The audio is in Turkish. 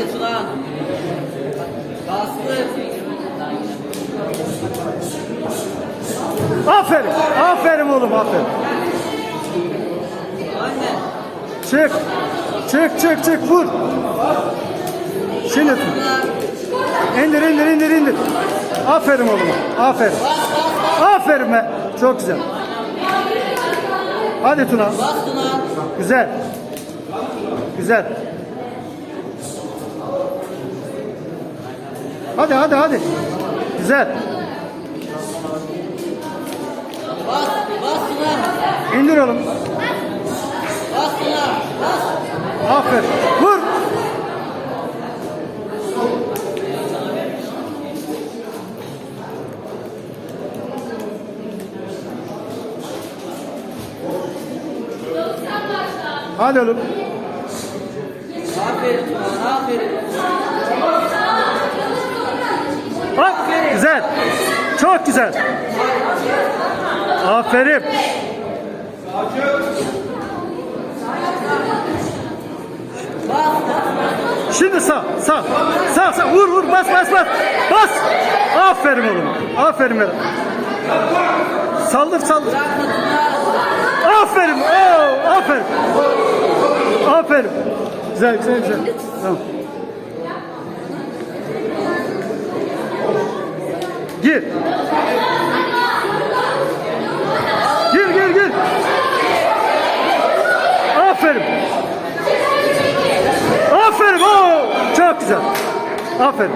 Haydi Tuna. Aferin. Aferin oğlum aferin. Anne. Çık. Çık çık çık vur. Şimdi tut. İndir indir indir indir. Aferin oğlum. Aferin. Aferin be. Çok güzel. Hadi Tuna. Güzel. Güzel. Hadi hadi hadi. Güzel. Bas. Bas Tuna. İndir oğlum. Bas Tuna. Bas. Aferin. Vur. Hadi oğlum. Aferin. Aferin. Çok güzel. Aferin. Şimdi sağ, sağ, sağ, sağ, vur, vur, bas, bas, bas, bas. Aferin oğlum, aferin benim. Saldır, saldır. Aferin, oo, aferin. Aferin. Güzel, güzel, güzel. Tamam. Gir. Gir gir gir. Aferin. Aferin. Oo, çok güzel. Aferin.